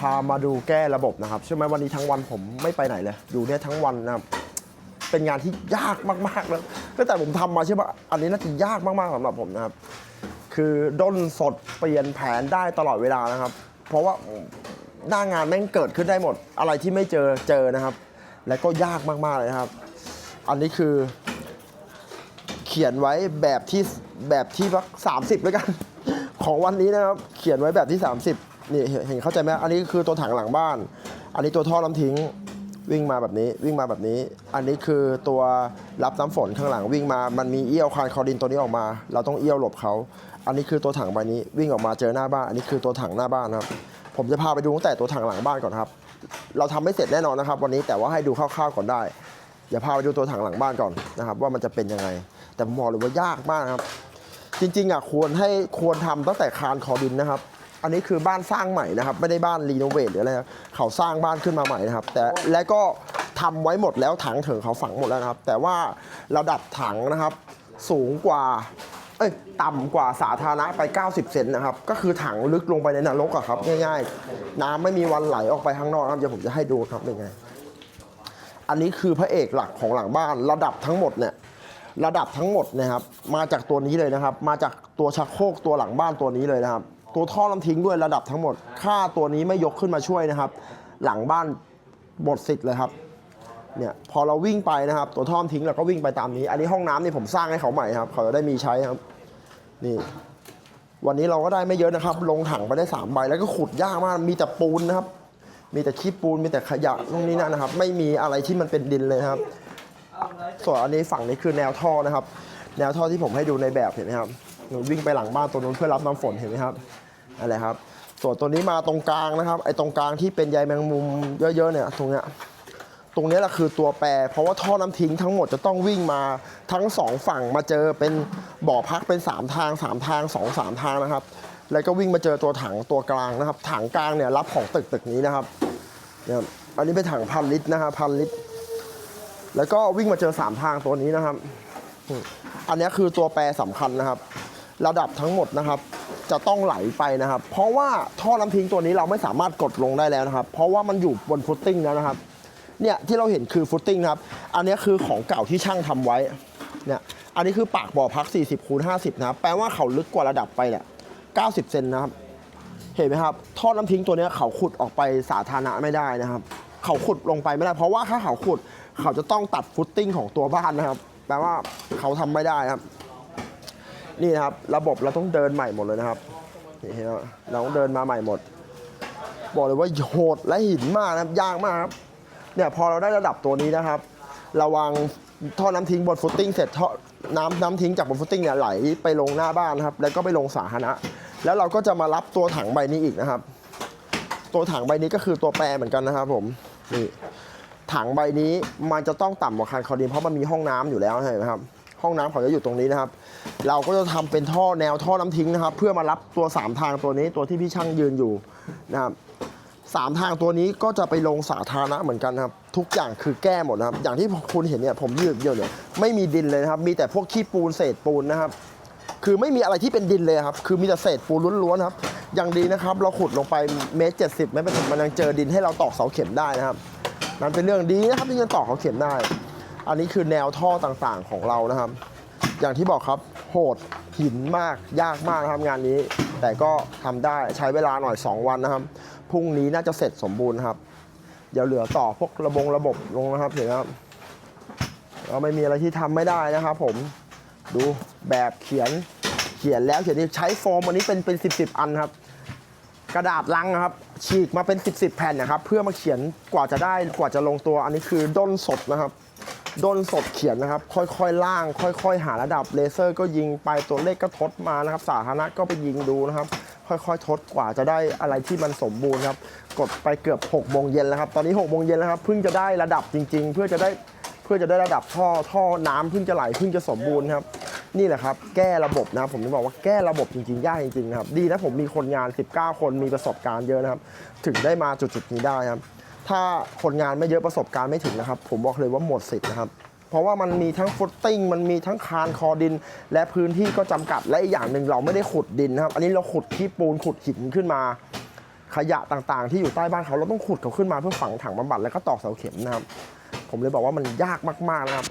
พามาดูแก้ระบบนะครับใช่ไหมวันนี้ทั้งวันผมไม่ไปไหนเลยอยู่เนี่ยทั้งวันนะครับเป็นงานที่ยากมากๆแล้วตั้งแต่ผมทำมาใช่ปะอันนี้น่าจะยากมากๆสำหรับผมนะครับ คือด้นสดเปลี่ยนแผนได้ตลอดเวลานะครับ เพราะว่าหน้างานแม่งเกิดขึ้นได้หมด อะไรที่ไม่เจอเจอนะครับ และก็ยากมากๆเลยครับ อันนี้คือ เขียนไว้แบบที่แบบที่สักสามสิบแล้วกัน ของวันนี้นะครับ เขียนไว้แบบที่ 30 นี่เห็นเห็นเข้าใจไหมอันนี้คือตัวถังหลังบ้าน อันนี้ตัวท่อน้ำทิ้งวิ่งมาแบบนี้วิ่งมาแบบนี้ อันนี้คือตัวรับน้ำฝนข้างหลังวิ่งมามันมีเอี้ยวคานคอดินตัวนี้ออกมา เราต้องเอี้ยวหลบเขาอันนี้คือตัวถังใบนี้วิ่งออกมาเจอหน้าบ้าน อันนี้คือตัวถังหน้าบ้านครับ ผมจะพาไปดูตั้งแต่ตัวถังหลังบ้านก่อนครับ เราทำไม่เสร็จแน่นอนนะครับ วันนี้แต่ว่าให้ดูคร่าวๆก่อนได้เดี๋ยวพาไปดูตัวถังหลังบ้านก่อนนะครับว่ามันจะเป็นยังไง แต่ผมบอกเลยว่ายากมากครับ จริงๆอะควรให้ควรทำตั้งแต่คานคอดินนะครับ อันนี้คือบ้านสร้างใหม่นะครับ ไม่ได้บ้านรีโนเวทหรืออะไรนะเขาสร้างบ้านขึ้นมาใหม่นะครับ แต่และก็ทำไว้หมดแล้วถังเถิงเขาฝังหมดแล้วนะครับ แต่ว่าระดับถังนะครับ สูงกว่า เอ้ยต่ำกว่าสาธารณะไป 90 เซนนะครับ ก็คือถังลึกลงไปในนรกอะครับง่ายๆ น้ำไม่มีวันไหลออกไปข้างนอกครับเดี๋ยวผมจะให้ดูครับเป็นไง อันนี้คือพระเอกหลักของหลังบ้านระดับทั้งหมดเนี่ยระดับทั้งหมดนะครับ มาจากตัวนี้เลยนะครับ มาจากตัวชักโครกตัวหลังบ้านตัวนี้เลยนะครับ ตัวท่อน้ำทิ้งด้วยระดับทั้งหมด ค่าตัวนี้ไม่ยกขึ้นมาช่วยนะครับ หลังบ้านหมดสิทธิ์เลยครับเนี่ยพอเราวิ่งไปนะครับ ตัวท่อทิ้งเราก็วิ่งไปตามนี้ อันนี้ห้องน้ำนี่ผมสร้างให้เขาใหม่ครับ เขาจะได้มีใช้ครับ นี่ วันนี้เราก็ได้ไม่เยอะนะครับ ลงถังไปได้3ใบแล้วก็ขุดยากมากมีแต่ปูนนะครับ มีแต่ขี้ปูนมีแต่ขยะตรงนี้นะนะครับ ไม่มีอะไรที่มันเป็นดินเลยครับ ส่วนอันนี้ฝั่งนี้คือแนวท่อนะครับ แนวท่อที่ผมให้ดูในแบบเห็นไหมครับหนูวิ่งไปหลังบ้านตัวนู้นเพื่อรับน้ำฝนเห็นไหมครับ อะไรครับ ส่วนตัวนี้มาตรงกลางนะครับ ไอ้ตรงกลางที่เป็นใยแมงมุมเยอะๆเนี่ยตรงเนี้ยตรงนี้แหละคือตัวแปร เพราะว่าท่อน้ำทิ้งทั้งหมดจะต้องวิ่งมาทั้งสองฝั่งมาเจอเป็นบ่อพักเป็นสามทางสามทางสองสามทางนะครับ แล้วก็วิ่งมาเจอตัวถังตัวกลางนะครับ ถังกลางเนี่ยรับของตึกตึกนี้นะครับเนี่ยอันนี้เป็นถังพันลิตรนะครับพันลิตร แล้วก็วิ่งมาเจอ 3 ทางตัวนี้นะครับ อันนี้คือตัวแปรสำคัญนะครับ ระดับทั้งหมดนะครับ จะต้องไหลไปนะครับ เพราะว่าท่อน้ำทิ้งตัวนี้เราไม่สามารถกดลงได้แล้วนะครับ เพราะว่ามันอยู่บนฟุตติ้งแล้วนะครับ เนี่ยที่เราเห็นคือฟุตติ้งนะครับ อันนี้คือของเก่าที่ช่างทำไว้ เนี่ย อันนี้คือปากบ่อพัก 40คูณ50 นะครับ แปลว่าเขาลึกกว่าระดับไปแหละ 90 เซนนะครับ เห็นไหมครับ ท่อน้ำทิ้งตัวนี้เขาขุดออกไปสาธารณะไม่ได้นะครับ เขาขุดลงไปไม่ได้ เพราะว่าถ้าเขาขุด เขาจะต้องตัดฟุตติ้งของตัวบ้านนะครับ แปลว่าเขาทำไม่ได้ครับ นี่นะครับ ระบบเราต้องเดินใหม่หมดเลยนะครับนี่เห็นไหมเราต้องเดินมาใหม่หมด บอกเลยว่าโหดและหินมากนะครับยากมากครับเนี่ยพอเราได้ระดับตัวนี้นะครับ ระวังท่อน้ำทิ้งบนฟุตติ้งเสร็จท่อน้ำน้ำทิ้งจากบนฟุตติ้งเนี่ยไหลไปลงหน้าบ้านนะครับ แล้วก็ไปลงสาธารณะแล้วเราก็จะมารับตัวถังใบนี้อีกนะครับ ตัวถังใบนี้ก็คือตัวแปรเหมือนกันนะครับผมนี่ถังใบนี้มันจะต้องต่ำกว่าคันคอดินเพราะมันมีห้องน้ำอยู่แล้วใช่ไหมครับ ห้องน้ำเขาจะอยู่ตรงนี้นะครับ เราก็จะทำเป็นท่อแนวท่อน้ำทิ้งนะครับ เพื่อมารับตัวสามทางตัวนี้ตัวที่พี่ช่างยืนอยู่นะครับสามทางตัวนี้ก็จะไปลงสาธารณะเหมือนกันครับ ทุกอย่างคือแก้หมดนะครับ อย่างที่คุณเห็นเนี่ยผมยืดเยอะเนี่ยไม่มีดินเลยนะครับ มีแต่พวกขี้ปูนเศษปูนนะครับ คือไม่มีอะไรที่เป็นดินเลยครับ คือมีแต่เศษปูนล้วนๆครับอย่างดีนะครับ เราขุดลงไปเมตรเจ็ดสิบไม่เป็นมันยังเจอดินให้เราตอกเสาเข็มได้นะครับนั่นเป็นเรื่องดีนะครับที่จะตอกเสาเข็มได้ อันนี้คือแนวท่อต่างๆของเรานะครับ อย่างที่บอกครับโหดหินมากยากมากนะครับงานนี้ แต่ก็ทำได้ใช้เวลาหน่อย 2 วันนะครับพรุ่งนี้น่าจะเสร็จสมบูรณ์ครับเดี๋ยวเหลือต่อพวกระบงระบบลงนะครับเห็นไหมครับเราไม่มีอะไรที่ทำไม่ได้นะครับ ผมดูแบบเขียนเขียนแล้วเขียนนี่ใช้โฟมอันนี้เป็นเป็นสิบสิบอันครับ กระดาษลังครับ ฉีกมาเป็น10บสิบแผ่นนะครับ เพื่อมาเขียนกว่าจะได้กว่าจะลงตัวอันนี้คือด้นสดนะครับ ด้นสดเขียนนะครับ ค่อยๆล่าง ค่อยๆ หาระดับเลเซอร์ก็ยิงไปตัวเลขก็ทดมานะครับ สาธารณะก็ไปยิงดูนะครับ ค่อยๆ ทดกว่าจะได้อะไรที่มันสมบูรณ์ครับ กดไปเกือบ6โมงเย็นแล้วครับ ตอนนี้6โมงเย็นแล้วครับเพิ่งจะได้ระดับจริง ๆ เพื่อจะได้เพื่อจะได้ระดับท่อท่อน้ำเพิ่งจะไหลเพิ่งจะสมบูรณ์ครับนี่แหละครับแก้ระบบนะผมจะบอกว่าแก้ระบบจริงๆยากจริงๆครับดีนะผมมีคนงาน 19 คนมีประสบการณ์เยอะนะครับ ถึงได้มาจุดๆนี้ได้ครับ ถ้าคนงานไม่เยอะประสบการณ์ไม่ถึงนะครับ ผมบอกเลยว่าหมดสิทธิ์นะครับ เพราะว่ามันมีทั้งฟุตติ้งมันมีทั้งคานคอดิน และพื้นที่ก็จำกัดและอีกอย่างหนึ่งเราไม่ได้ขุดดินนะครับ อันนี้เราขุดที่ปูนขุดหินขึ้นมา ขยะต่างๆ ที่อยู่ใต้บ้านเขาเราต้องขุดเขาขึ้นมาเพื่อฝังถังบำบัดแล้วก็ตอกเสาเข็มนะครับ ผมเลยบอกว่ามันยากมากๆนะครับ